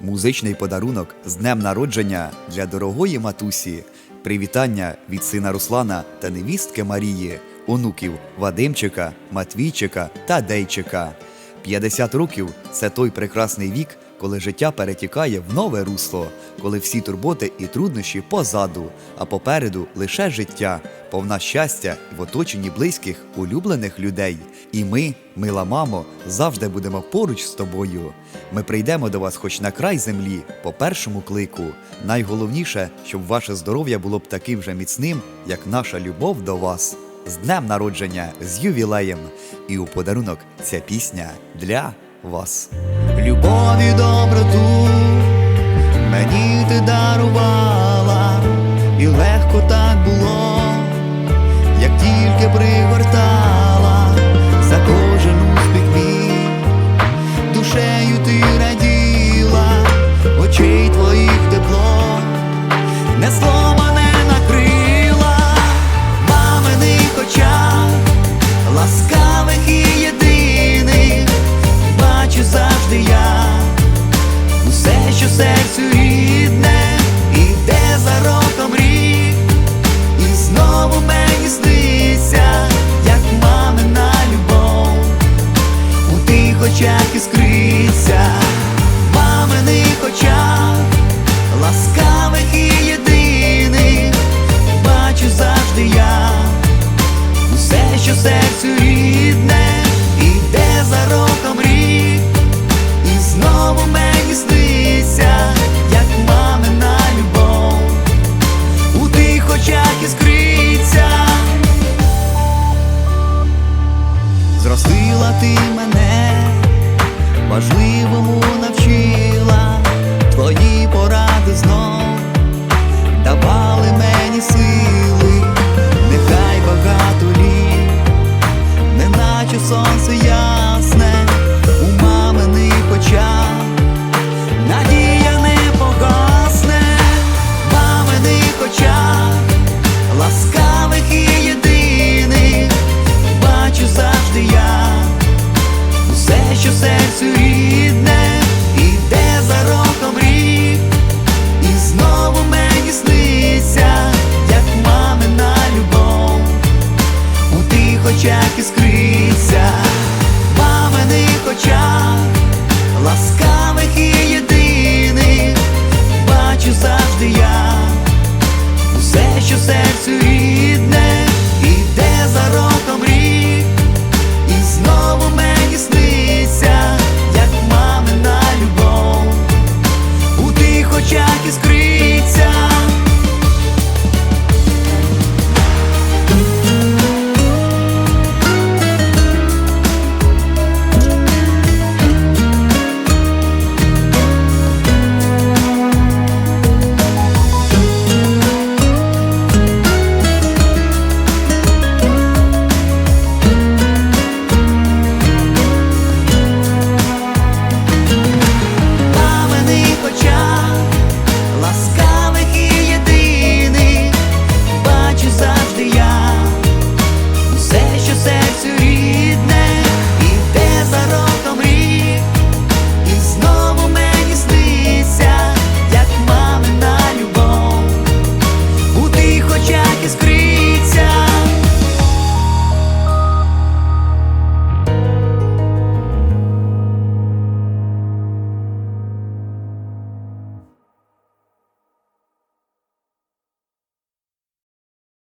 Музичний подарунок з днем народження для дорогої матусі. Привітання від сина Руслана та невістки Марії, онуків Вадимчика, Матвійчика та Дейчика. 50 років це той прекрасний вік, коли життя перетікає в нове русло, коли всі турботи і труднощі позаду, а попереду лише життя, повна щастя в оточенні близьких, улюблених людей. І ми, мила мамо, завжди будемо поруч з тобою. Ми прийдемо до вас хоч на край землі, по першому клику. Найголовніше, щоб ваше здоров'я було б таким же міцним, як наша любов до вас. З днем народження, з ювілеєм! І у подарунок ця пісня для вас. Любов і доброту. Мені ти дарувала, і легко так було, як тільки пригортала за кожен успіх мій, душею ти раділа, очей твоїх навчила ти мене, важливому навчила твої поради знов давали мені сили, нехай багато літ, неначе сонце ясне, у мамини почав, надія не погасне, мамини почав. серцю і